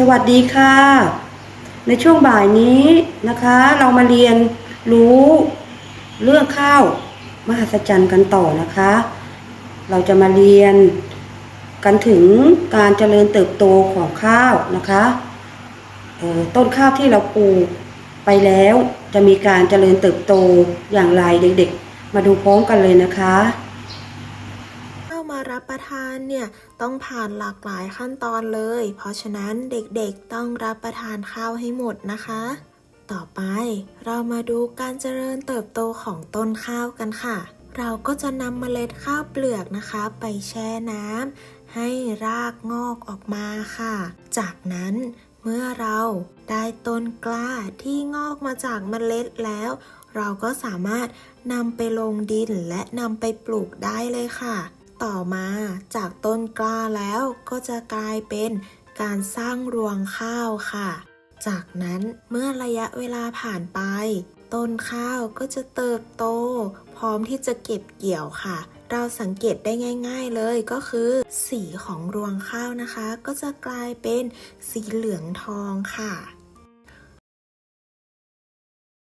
สวัสดีค่ะ ในช่วงบ่ายนี้นะคะ เรามาเรียนรู้เรื่องข้าวมหัศจรรย์กันต่อนะคะ เราจะมาเรียนกันถึงการเจริญเติบโตของข้าวนะคะออต้นข้าวที่เราปลูกไปแล้วจะมีการเจริญเติบโตอย่างไรเด็กๆ มาดูพร้อมกันเลยนะคะ รับประทานเนี่ยต้องผ่านหลากหลายขั้นตอนเลย เพราะฉะนั้นเด็กๆต้องรับประทานข้าวให้หมดนะคะ ต่อไปเรามาดูการเจริญเติบโตของต้นข้าวกันค่ะ เราก็จะนำเมล็ดข้าวเปลือกนะคะ ไปแช่น้ำให้รากงอกออกมาค่ะ จากนั้นเมื่อเราได้ต้นกล้าที่งอกมาจากเมล็ดแล้ว เราก็สามารถนำไปลงดินและนำไปปลูกได้เลยค่ะ ต่อมาจากต้นกล้าแล้วก็จะกลายเป็นการสร้างรวงข้าวค่ะ จากนั้นเมื่อระยะเวลาผ่านไป ต้นข้าวก็จะเติบโต พร้อมที่จะเก็บเกี่ยวค่ะ เราสังเกตได้ง่าย ๆเลยก็คือ สีของรวงข้าวนะคะ ก็จะกลายเป็นสีเหลืองทองค่ะ